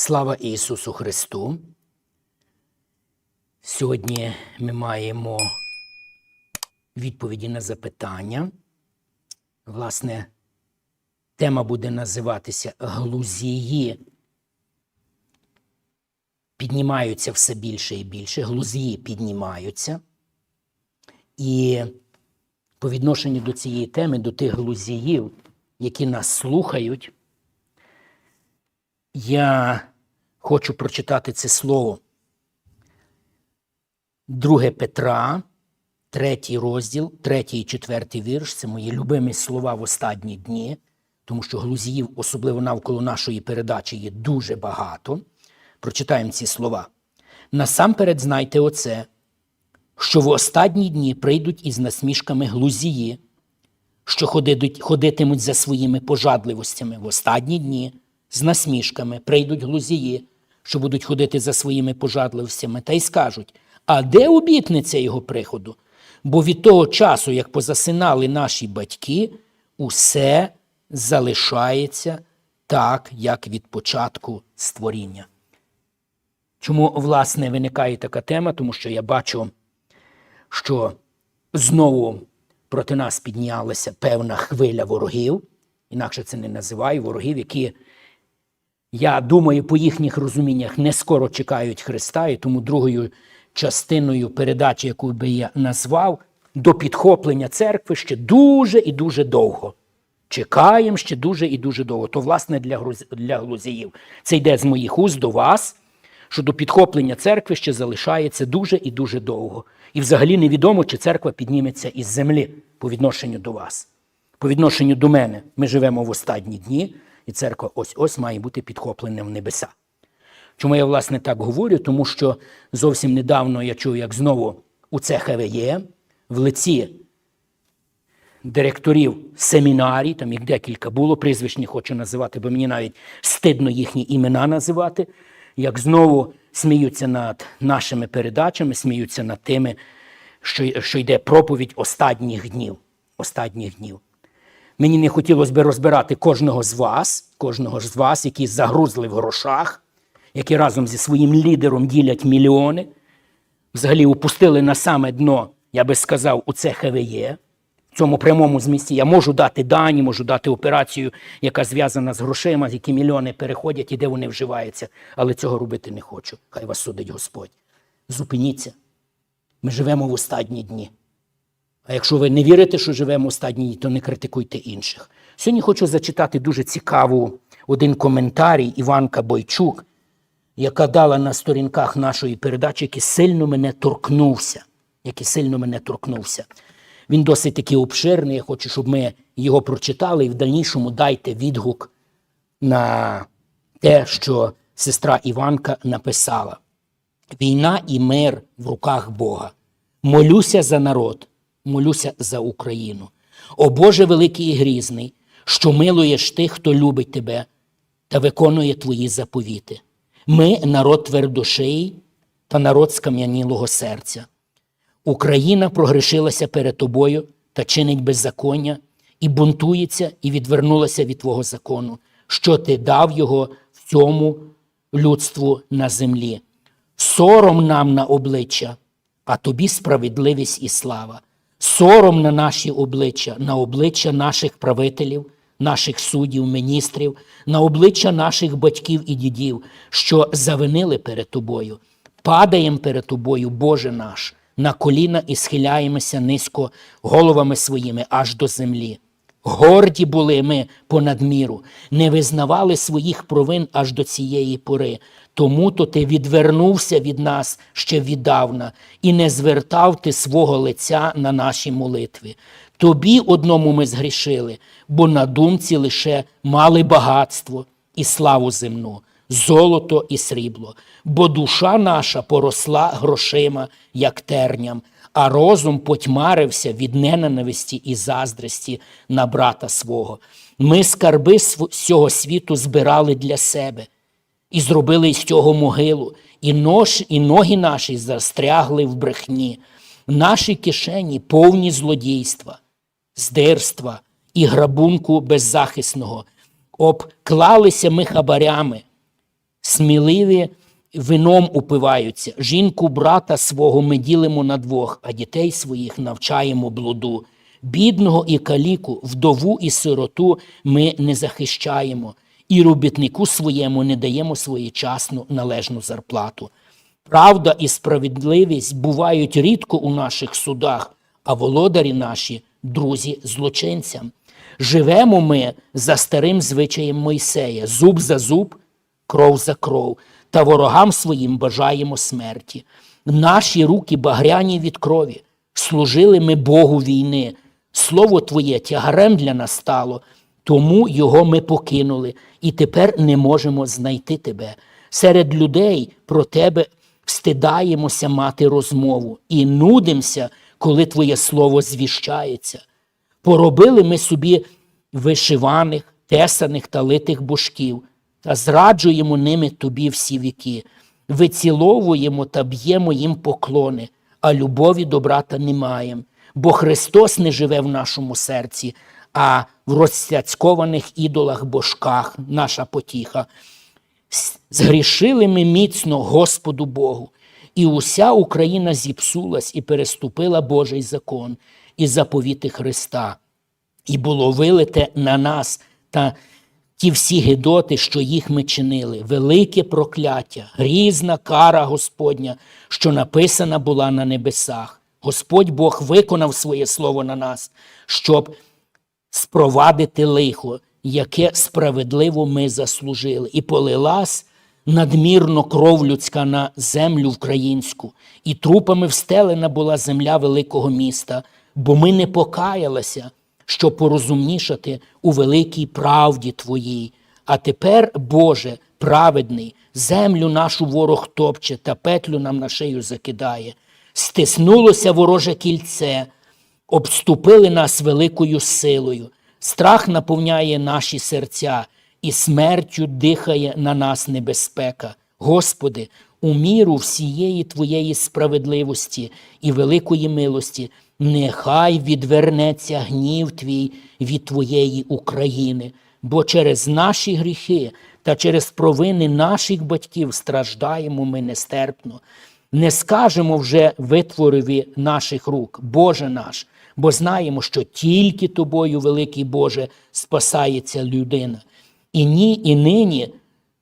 Слава Ісусу Христу! Сьогодні ми маємо відповіді на запитання. Власне, тема буде називатися Глузії. Піднімаються все більше і більше. Глузії піднімаються. І по відношенню до цієї теми, до тих глузіїв, які нас слухають, я хочу прочитати це слово. 2 Петра, третій розділ, третій і четвертий вірш це мої любимі слова в останні дні, тому що глузіїв, особливо навколо нашої передачі, є дуже багато. Прочитаємо ці слова. Насамперед знайте оце, що в останні дні прийдуть із насмішками глузії, що ходитимуть за своїми пожадливостями в останні дні з насмішками прийдуть глузії, що будуть ходити за своїми пожадливостями, та й скажуть: а де обітниця його приходу? Бо від того часу, як позасинали наші батьки, усе залишається так, як від початку створіння. Чому, власне, виникає така тема? Тому що я бачу, що знову проти нас піднялася певна хвиля ворогів, інакше це не називаю ворогів, які я думаю, по їхніх розуміннях не скоро чекають Христа, і тому другою частиною передачі, яку би я назвав, до підхоплення церкви ще дуже і дуже довго. Чекаємо ще дуже і дуже довго. То, власне, для, груз... для глузіїв. Це йде з моїх уст до вас, що до підхоплення церкви ще залишається дуже і дуже довго. І взагалі невідомо, чи церква підніметься із землі по відношенню до вас. По відношенню до мене ми живемо в останні дні. І церква ось ось має бути підхоплена в небеса. Чому я, власне, так говорю? Тому що зовсім недавно я чув, як знову у ЦХВЄ в лиці директорів семінарій, там їх декілька було, прізвищ не хочу називати, бо мені навіть стидно їхні імена називати, як знову сміються над нашими передачами, сміються над тими, що, що йде проповідь останніх днів. Останніх днів. Мені не хотілося би розбирати кожного з вас, кожного з вас, які загрузли в грошах, які разом зі своїм лідером ділять мільйони, взагалі опустили на саме дно, я би сказав, у це ХВЄ. В цьому прямому змісті я можу дати дані, можу дати операцію, яка зв'язана з грошима, які мільйони переходять і де вони вживаються. Але цього робити не хочу. Хай вас судить Господь. Зупиніться. Ми живемо в останні дні. А якщо ви не вірите, що живемо останні то не критикуйте інших. Сьогодні хочу зачитати дуже цікаву один коментарій Іванка Бойчук, яка дала на сторінках нашої передачі, який сильно мене торкнувся. Який сильно мене торкнувся. Він досить таки обширний. Я хочу, щоб ми його прочитали і в дальнішому дайте відгук на те, що сестра Іванка написала. Війна і мир в руках Бога. Молюся за народ молюся за Україну. О Боже великий і грізний, що милуєш тих, хто любить тебе та виконує твої заповіти. Ми народ твердошиї та народ скам'янілого серця. Україна прогрешилася перед тобою та чинить беззаконня, і бунтується, і відвернулася від Твого закону, що ти дав його в цьому людству на землі. Сором нам на обличчя, а тобі справедливість і слава сором на наші обличчя, на обличчя наших правителів, наших суддів, міністрів, на обличчя наших батьків і дідів, що завинили перед тобою. Падаємо перед тобою, Боже наш, на коліна і схиляємося низько головами своїми аж до землі. Горді були ми понад міру, не визнавали своїх провин аж до цієї пори. Тому то ти відвернувся від нас ще віддавна і не звертав ти свого лиця на наші молитви. Тобі одному ми згрішили, бо на думці лише мали багатство і славу земну, золото і срібло, бо душа наша поросла грошима, як терням, а розум потьмарився від ненависті і заздрості на брата свого. Ми скарби цього світу збирали для себе і зробили з цього могилу, і нож, і ноги наші застрягли в брехні, наші кишені повні злодійства, здирства і грабунку беззахисного. Обклалися ми хабарями, сміливі вином упиваються. Жінку брата свого ми ділимо на двох, а дітей своїх навчаємо блуду. Бідного і каліку, вдову і сироту ми не захищаємо, і робітнику своєму не даємо своєчасну належну зарплату. Правда і справедливість бувають рідко у наших судах, а володарі наші друзі злочинцям. Живемо ми за старим звичаєм Мойсея, зуб за зуб, кров за кров, та ворогам своїм бажаємо смерті. Наші руки багряні від крові, служили ми Богу війни. Слово Твоє тягарем для нас стало, тому його ми покинули, і тепер не можемо знайти тебе. Серед людей про тебе встидаємося мати розмову і нудимося, коли Твоє слово звіщається. Поробили ми собі вишиваних, тесаних та литих божків, та зраджуємо ними тобі всі віки, виціловуємо та б'ємо їм поклони, а любові до брата не маємо, бо Христос не живе в нашому серці, а в розсяцькованих ідолах божках наша потіха. Згрішили ми міцно Господу Богу, і уся Україна зіпсулась і переступила Божий закон і заповіти Христа і було вилите на нас та ті всі гидоти, що їх ми чинили, велике прокляття, грізна кара Господня, що написана була на небесах. Господь Бог виконав своє слово на нас, щоб спровадити лихо, яке справедливо ми заслужили, і полилась надмірно кров людська на землю українську, і трупами встелена була земля великого міста, бо ми не покаялися, щоб порозумнішати у великій правді Твоїй. А тепер, Боже, праведний, землю нашу ворог топче та петлю нам на шию закидає. Стиснулося вороже кільце, обступили нас великою силою. Страх наповняє наші серця, і смертю дихає на нас небезпека. Господи, у міру всієї Твоєї справедливості і великої милості, нехай відвернеться гнів Твій від Твоєї України, бо через наші гріхи та через провини наших батьків страждаємо ми нестерпно. Не скажемо вже витворові наших рук, Боже наш, бо знаємо, що тільки тобою, великий Боже, спасається людина. І ні, і нині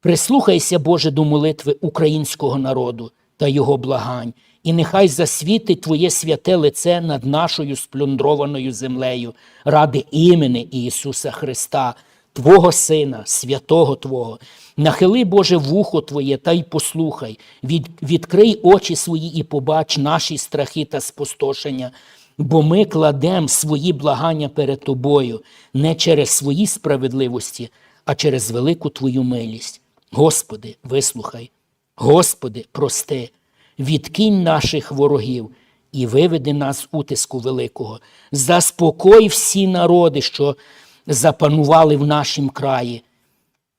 прислухайся, Боже, до молитви українського народу та його благань, і нехай засвітить Твоє святе лице над нашою сплюндрованою землею ради імені Ісуса Христа, Твого Сина, святого Твого. Нахили, Боже, вухо Твоє та й послухай, від, відкрий очі свої і побач наші страхи та спустошення, бо ми кладемо свої благання перед Тобою не через свої справедливості, а через велику Твою милість. Господи, вислухай, Господи, прости, відкинь наших ворогів і виведи нас утиску великого. Заспокой всі народи, що запанували в нашім краї,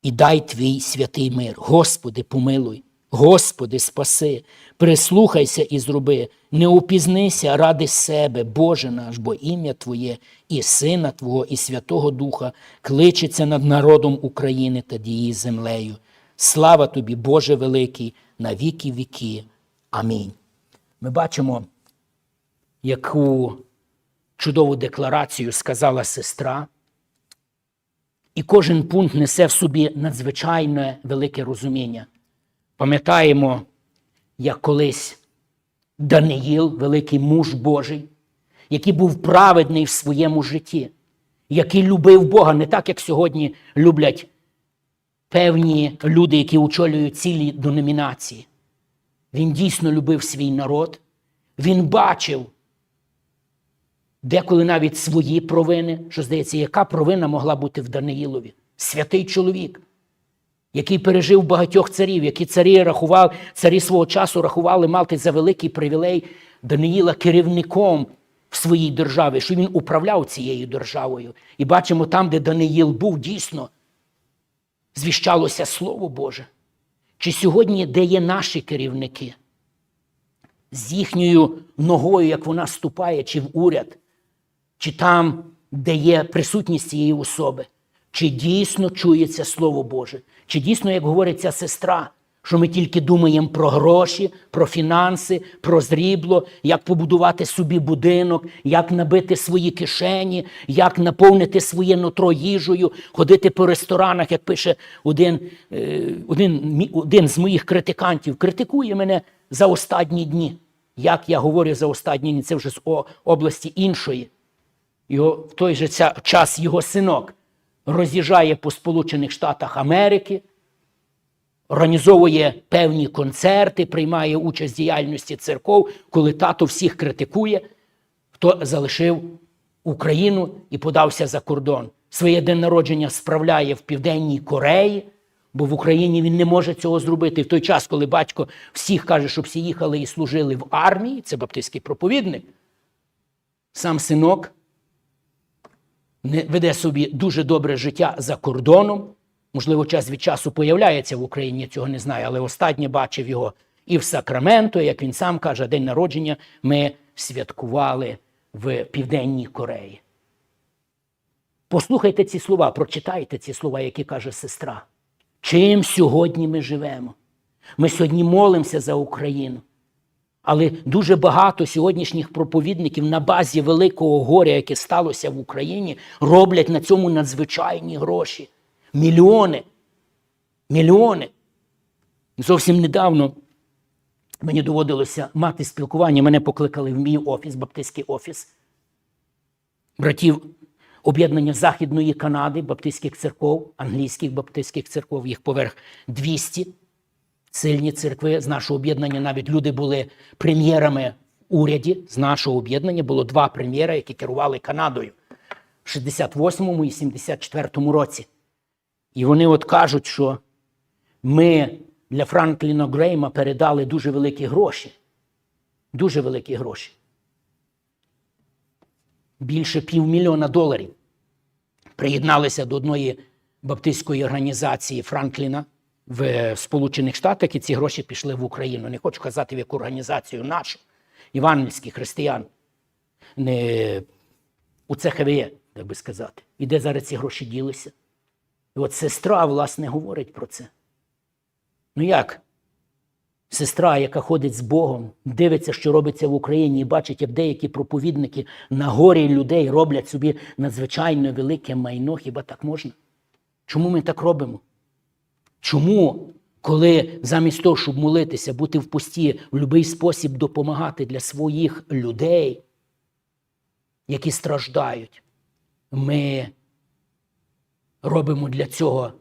і дай твій святий мир. Господи, помилуй, Господи, спаси, прислухайся і зроби, не упізнися ради себе, Боже наш, бо ім'я Твоє і Сина Твого, і Святого Духа кличеться над народом України та її землею. Слава тобі, Боже великий, на віки віки. Амінь. Ми бачимо, яку чудову декларацію сказала сестра. І кожен пункт несе в собі надзвичайне велике розуміння. Пам'ятаємо, як колись Даниїл, великий муж Божий, який був праведний в своєму житті, який любив Бога не так, як сьогодні люблять певні люди, які очолюють цілі деномінації. Він дійсно любив свій народ, він бачив деколи навіть свої провини, що здається, яка провина могла бути в Даниїлові? Святий чоловік, який пережив багатьох царів, які царі рахували, царі свого часу рахували мати за великий привілей Даниїла керівником в своїй державі, що він управляв цією державою. І бачимо там, де Даниїл був, дійсно звіщалося Слово Боже. Чи сьогодні, де є наші керівники? З їхньою ногою, як вона ступає, чи в уряд, чи там, де є присутність цієї особи, чи дійсно чується Слово Боже, чи дійсно, як говорить ця сестра, що ми тільки думаємо про гроші, про фінанси, про зрібло, як побудувати собі будинок, як набити свої кишені, як наповнити своє нутро їжею, ходити по ресторанах, як пише один, е, один, один з моїх критикантів, критикує мене за останні дні. Як я говорю за останні дні, це вже з області іншої. Його, в той же час його синок роз'їжджає по Сполучених Штатах Америки, організовує певні концерти, приймає участь в діяльності церков, коли тато всіх критикує, хто залишив Україну і подався за кордон. Своє день народження справляє в Південній Кореї, бо в Україні він не може цього зробити. В той час, коли батько всіх каже, щоб всі їхали і служили в армії, це баптистський проповідник, сам синок веде собі дуже добре життя за кордоном. Можливо, час від часу появляється в Україні, я цього не знаю, але останнє бачив його і в Сакраменто, як він сам каже, день народження ми святкували в Південній Кореї. Послухайте ці слова, прочитайте ці слова, які каже сестра. Чим сьогодні ми живемо? Ми сьогодні молимося за Україну. Але дуже багато сьогоднішніх проповідників на базі великого горя, яке сталося в Україні, роблять на цьому надзвичайні гроші. Мільйони. Мільйони. Зовсім недавно мені доводилося мати спілкування. Мене покликали в мій офіс, баптистський офіс братів об'єднання Західної Канади, баптистських церков, англійських баптистських церков, їх поверх 200 сильні церкви з нашого об'єднання. Навіть люди були прем'єрами в уряді. З нашого об'єднання було два прем'єра, які керували Канадою в 68-му і 74-му році. І вони от кажуть, що ми для Франкліна Грейма передали дуже великі гроші. Дуже великі гроші. Більше півмільйона доларів. Приєдналися до одної баптистської організації Франкліна в Сполучених Штатах, і ці гроші пішли в Україну. Не хочу казати, в яку організацію нашу, євангельських християн, не у ЦХВЄ, так би сказати. І де зараз ці гроші ділися? І от сестра, власне, говорить про це. Ну як? Сестра, яка ходить з Богом, дивиться, що робиться в Україні, і бачить, як деякі проповідники на горі людей роблять собі надзвичайно велике майно. Хіба так можна? Чому ми так робимо? Чому, коли замість того, щоб молитися, бути в пості, в будь-який спосіб допомагати для своїх людей, які страждають, ми робимо для цього,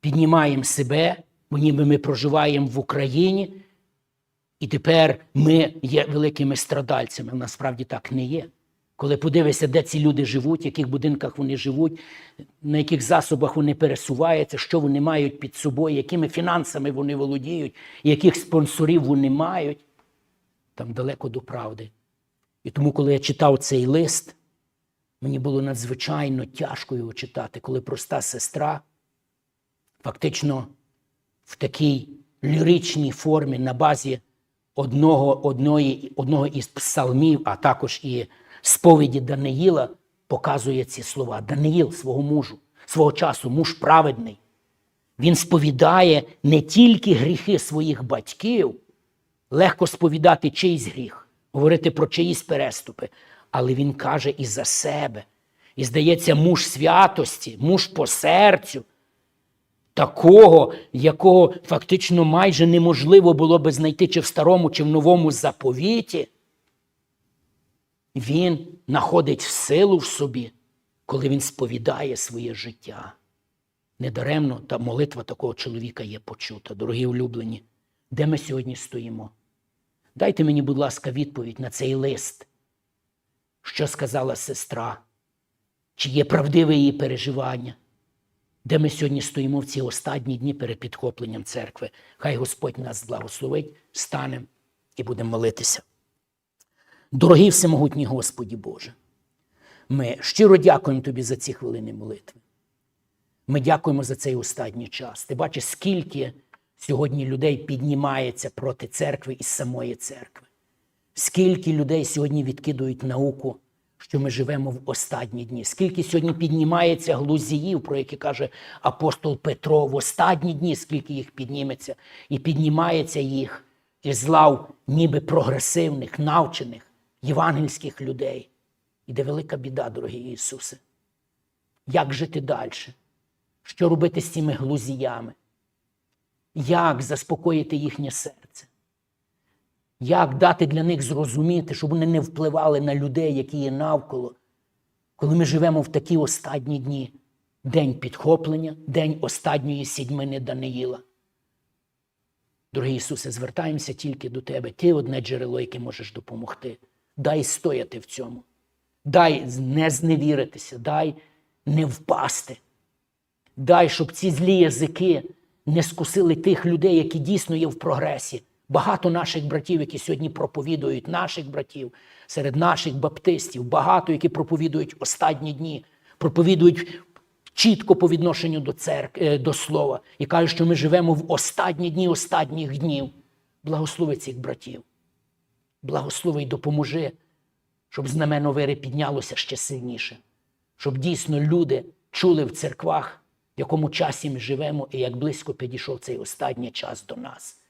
піднімаємо себе, бо ніби ми проживаємо в Україні, і тепер ми є великими страдальцями. Насправді так не є. Коли подивишся, де ці люди живуть, в яких будинках вони живуть, на яких засобах вони пересуваються, що вони мають під собою, якими фінансами вони володіють, яких спонсорів вони мають, там далеко до правди. І тому, коли я читав цей лист, мені було надзвичайно тяжко його читати, коли проста сестра фактично в такій ліричній формі на базі одного, одної, одного із псалмів, а також і сповіді Даниїла, показує ці слова. Даниїл свого мужу, свого часу, муж праведний. Він сповідає не тільки гріхи своїх батьків, легко сповідати чийсь гріх, говорити про чиїсь переступи, але він каже і за себе. І здається, муж святості, муж по серцю, такого, якого фактично майже неможливо було би знайти чи в старому, чи в новому заповіті. Він знаходить силу в собі, коли він сповідає своє життя. Недаремно та молитва такого чоловіка є почута. Дорогі улюблені, де ми сьогодні стоїмо? Дайте мені, будь ласка, відповідь на цей лист. Що сказала сестра? Чи є правдиве її переживання? Де ми сьогодні стоїмо в ці останні дні перед підхопленням церкви? Хай Господь нас благословить, станемо і будемо молитися. Дорогий всемогутній Господі Боже, ми щиро дякуємо Тобі за ці хвилини молитви. Ми дякуємо за цей останній час. Ти бачиш, скільки сьогодні людей піднімається проти церкви і самої церкви. Скільки людей сьогодні відкидують науку що ми живемо в останні дні. Скільки сьогодні піднімається глузіїв, про які каже апостол Петро, в останні дні, скільки їх підніметься, і піднімається їх із лав ніби прогресивних, навчених, євангельських людей. Іде велика біда, дорогі Ісусе. Як жити далі? Що робити з цими глузіями? Як заспокоїти їхнє серце? Як дати для них зрозуміти, щоб вони не впливали на людей, які є навколо, коли ми живемо в такі останні дні? День підхоплення, день останньої сідьмини Даниїла. Дорогий Ісусе, звертаємося тільки до Тебе. Ти одне джерело, яке можеш допомогти. Дай стояти в цьому. Дай не зневіритися, дай не впасти. Дай, щоб ці злі язики не скусили тих людей, які дійсно є в прогресі. Багато наших братів, які сьогодні проповідують, наших братів, серед наших баптистів, багато, які проповідують останні дні, проповідують чітко по відношенню до церкви, до слова, і кажуть, що ми живемо в останні дні останніх днів. Благослови цих братів. Благослови й допоможи, щоб знамено вири піднялося ще сильніше, щоб дійсно люди чули в церквах, в якому часі ми живемо, і як близько підійшов цей останній час до нас.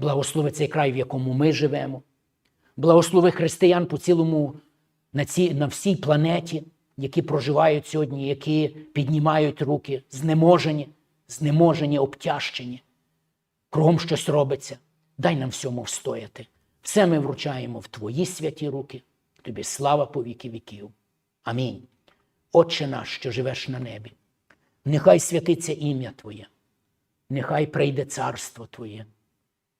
Благослови цей край, в якому ми живемо. Благослови християн по цілому на, цій, на всій планеті, які проживають сьогодні, які піднімають руки, знеможені, знеможені, обтяжчені. Кругом щось робиться. Дай нам всьому встояти. Все ми вручаємо в Твої святі руки. Тобі слава по віки віків. Амінь. Отче наш, що живеш на небі, нехай святиться ім'я Твоє, нехай прийде царство Твоє,